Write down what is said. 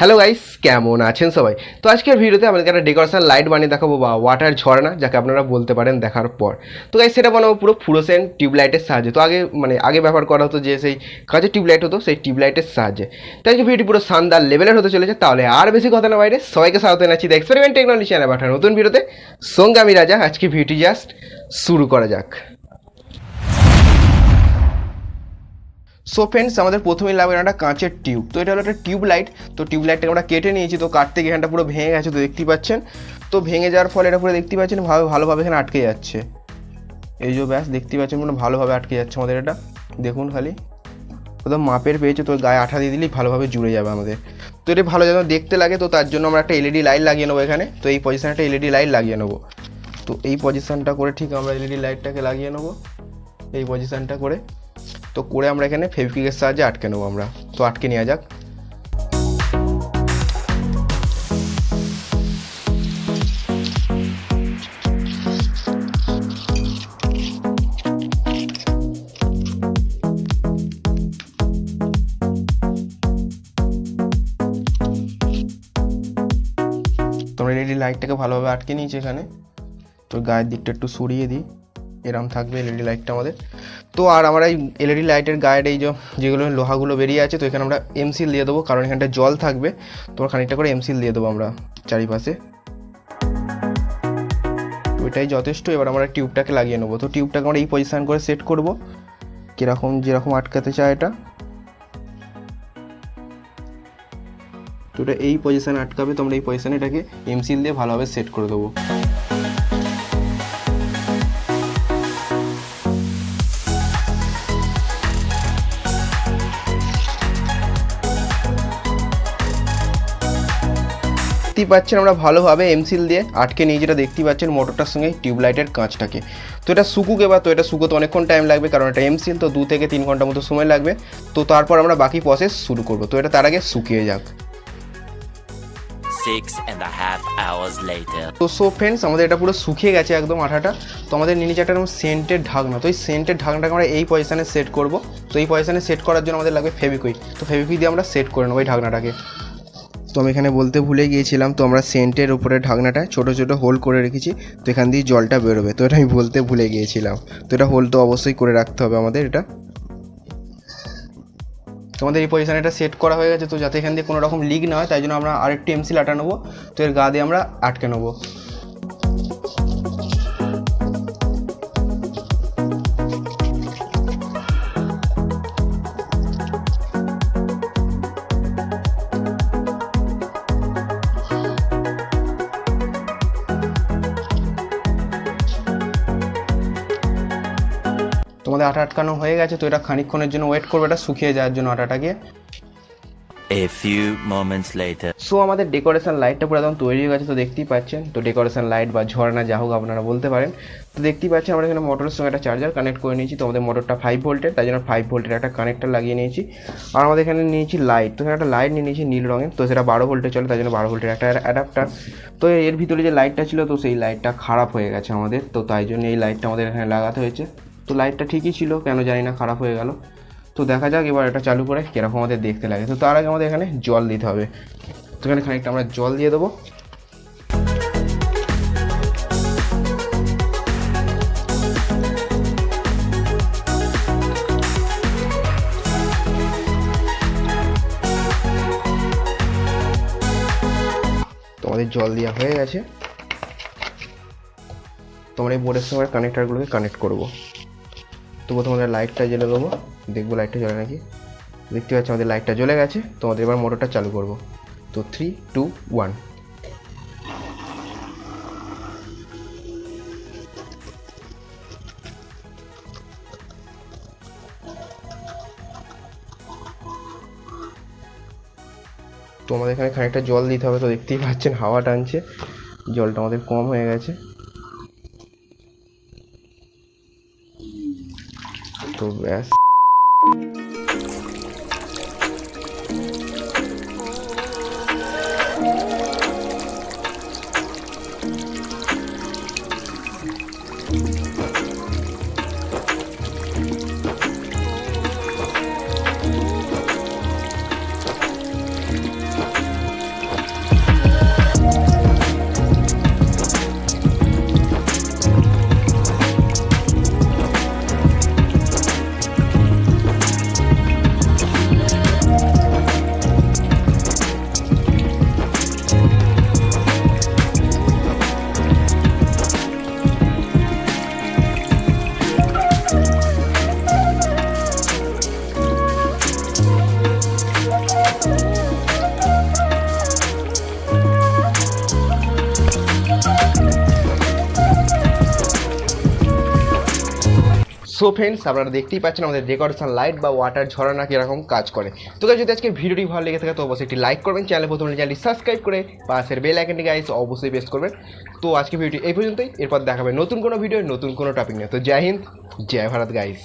Hello guys কেমন আছেন সবাই? তো আজকের ভিডিওতে আমাদেরকে একটা ডেকোরেশন লাইট বানিয়ে দেখাবো বা ওয়াটার ঝর্ণা, যাকে আপনারা বলতে পারেন দেখার পর। তো গাইস সেটা বানাবো পুরো ফ্লুরোসেন্ট টিউবলাইটের সাহায্যে। তো আগে মানে আগে ব্যবহার করা হতো যে সেই কাজে টিউবলাইট হতো, সেই টিউবলাইটের সাহায্যে। তাই ভিডিওটি পুরো শানদার লেভেলের হতে চলেছে, তাহলে আর বেশি কথা না বাইরে, সবাইকে স্বাগত জানাচ্ছি দ্য এক্সপেরিমেন্ট টেকনোলজি চ্যানেল পাঠানো নতুন ভিডিওতে সঙ্গে আমি রাজা, আজকে ভিডিওটি জাস্ট শুরু করা যাক। সো ফ্রেন্ডস আমাদের প্রথমেই লাগবে একটা কাঁচের টিউব। তো এটা হলো একটা টিউব লাইট তো টিউব লাইটটাকে আমরা কেটে নিয়েছি। তো কাটতে গিয়ে এখানটা পুরো ভেঙে গেছে, তো দেখতেই পাচ্ছেন। তো ভেঙে যাওয়ার ফলে এটা পুরো দেখতেই পাচ্ছেন, ভালো, ভালোভাবে এখানে আটকে যাচ্ছে। এই যে ব্যাস, দেখতেই পাচ্ছেন পুরো ভালোভাবে আটকে যাচ্ছে আমাদের এটা। দেখুন খালি। একদম মাপের পেয়েছে, তো গায়ে আঠা দিয়ে দিলেই ভালোভাবে জুড়ে যাবে আমাদের। তো এটা ভালো যেন দেখতে লাগে, তো তার জন্য আমরা একটা এলইডি লাইট লাগিয়ে নেব এখানে। তো এই পজিশনে একটা এলইডি লাইট লাগিয়ে নেব। তো এই পজিশানটা করে ঠিক আমরা এলইডি লাইটটাকে লাগিয়ে নেব। এই পজিশানটা করে তো করে আমরা এখানে ফেভিকুইকের সাহায্যে আটকে নেব আমরা। তো আটকে নেওয়া যাক। তো আমরা লাইটটাকে ভালোভাবে আটকে নিয়েছি এখানে। তো গায়ের দিকটা একটু সরিয়ে দিই। এরম থাকবে এলইডি লাইটটা আমাদের। তো আর আমরা এই এলইডি লাইটের গায়ের এই যেগুলো লোহাগুলো বেরিয়ে আছে, তো এখানে আমরা এমসিল দিয়ে দেবো, কারণ এখানটা জল থাকবে। তো খানিকটা করে এমসিল দিয়ে দেবো আমরা চারিপাশে। তো এটাই যথেষ্ট। এবার আমরা টিউবটাকে লাগিয়ে নেব। তো টিউবটাকে আমরা এই পজিশান করে সেট করব। কীরকম, যেরকম আটকাতে চায় এটা। তো এটা এই পজিশানে আটকাবে, তো আমরা এই পজিশানে এটাকে এমসিল দিয়ে ভালোভাবে সেট করে দেবো। দেখতেই পাচ্ছেন আমরা ভালোভাবে এমসিল দিয়ে আটকে নিয়ে যেটা দেখতেই পাচ্ছেন মোটরটার সঙ্গে টিউবলাইটের কাঁচটাকে। তো এটা শুকুক এবার তো এটা শুকোতে অনেকক্ষণ টাইম লাগবে কারণ এটা এমসিল তো দু থেকে তিন ঘণ্টা মতো সময় লাগবে। তো তারপর আমরা বাকি প্রসেস শুরু করব। তো এটা তার আগে শুকিয়ে যাক। তো সো ফ্রেন্ডস আমাদের এটা পুরো শুকিয়ে গেছে একদম আঠাটা। তো আমাদের নিয়ে নিচে একটা সেন্টের ঢাকনা। তো এই সেন্টের ঢাকনাটাকে আমরা এই পজিশানে সেট করব। তো এই পজিশানে সেট করার জন্য আমাদের লাগবে ফেভিকুইক তো ফেভিকুইক দিয়ে আমরা সেট করে নেব এই ঢাকনাটাকে। তো আমি এখানে বলতে ভুলে গিয়েছিলাম, তো আমরা সেন্টের উপরে ঢাকনাটা ছোটো ছোটো হোল করে রেখেছি, তো এখান দিয়ে জলটা বেরোবে, তো এটা আমি বলতে ভুলে গিয়েছিলাম। তো এটা হোল তো অবশ্যই করে রাখতে হবে আমাদের এটা। তোমাদের এই পজিশানে এটা সেট করা হয়ে গেছে, তো যাতে এখান দিয়ে কোনো রকম লিক না হয়, তাই জন্য আমরা আরেকটি এমসিল আটা নেব তো এর গা দিয়ে আমরা আটকে নেব। তোমাদের আটা আটকানো হয়ে গেছে তো এটা খানিকক্ষণের জন্য ওয়েট করবে এটা শুকিয়ে যাওয়ার জন্য আটাটাকে A few moments later. So আমাদের ডেকোরেশন লাইটটা পুরো একদম তৈরি হয়ে গেছে তো দেখতেই পাচ্ছেন। তো ডেকোরেশন লাইট বা ঝর্ণা যা হোক আপনারা বলতে পারেন। তো দেখতেই পাচ্ছেন আমরা এখানে মোটরের সঙ্গে একটা চার্জার কানেক্ট করে নিয়েছি। তো আমাদের মোটরটা ফাইভ ভোল্টের তাই জন্য ফাইভ ভোল্টের একটা কানেক্টার লাগিয়ে নিয়েছি। আর আমাদের এখানে নিয়েছি লাইট তো এখানে একটা লাইট নিয়ে নিয়েছি নীল রঙের। তো সেটা বারো ভোল্টে চলে তাই জন্য বারো ভোল্টের একটা অ্যাডাপ্টার তো এর ভিতরে যে লাইটটা ছিল তো সেই লাইটটা খারাপ হয়ে গেছে আমাদের। তো তাই জন্য এই লাইটটা আমাদের এখানে লাগাতে হয়েছে। তো লাইটটা ঠিকই ছিল, কেন জানি না, খারাপ হয়ে গেল। তো দেখা যাক এবার এটা চালু করে কীরকম আমাদের দেখতে লাগে। তো তার আগে আমাদের এখানে জল দিতে হবে। তো এখানে খানিকটা আমরা জল দিয়ে দেবো। আমাদের জল দেওয়া হয়ে গেছে। তোমার এই বোর্ডের সঙ্গে কানেক্টারগুলোকে কানেক্ট করব। তো প্রথমে আমরা লাইটটা জ্বেলে দেবো। দেখব লাইটটা জ্বলে নাকি? দেখতে পাচ্ছি আমাদের লাইটটা জ্বলে গেছে। তোমাদের এবার মোটরটা চালু করব। তো থ্রি টু ওয়ান তো আমাদের এখানে খানিকটা জল দিতে হবে, তো দেখতেই পাচ্ছেন হাওয়া টানছে। জলটা আমাদের কম হয়ে গেছে। তো ব্যাস সো ফ্রেন্ডস আপনারা দেখতেই পাচ্ছেন আমাদের ডেকোরেশন লাইট বা ওয়াটার ঝরানা কীরকম কাজ করে। তো যদি আজকে ভিডিওটি ভালো লেগে থাকে, তো অবশ্যই একটি লাইক করবেন চ্যানেল প্রথমে চ্যানেলটি সাবস্ক্রাইব করে পাশের বেল আইকনটি গাইস অবশ্যই প্রেস করবেন। তো আজকে ভিডিওটি এই পর্যন্তই, এরপর দেখাবে নতুন কোনো ভিডিও নতুন কোনো টপিক নিয়ে। তো জয় হিন্দ, জয় ভারত গাইস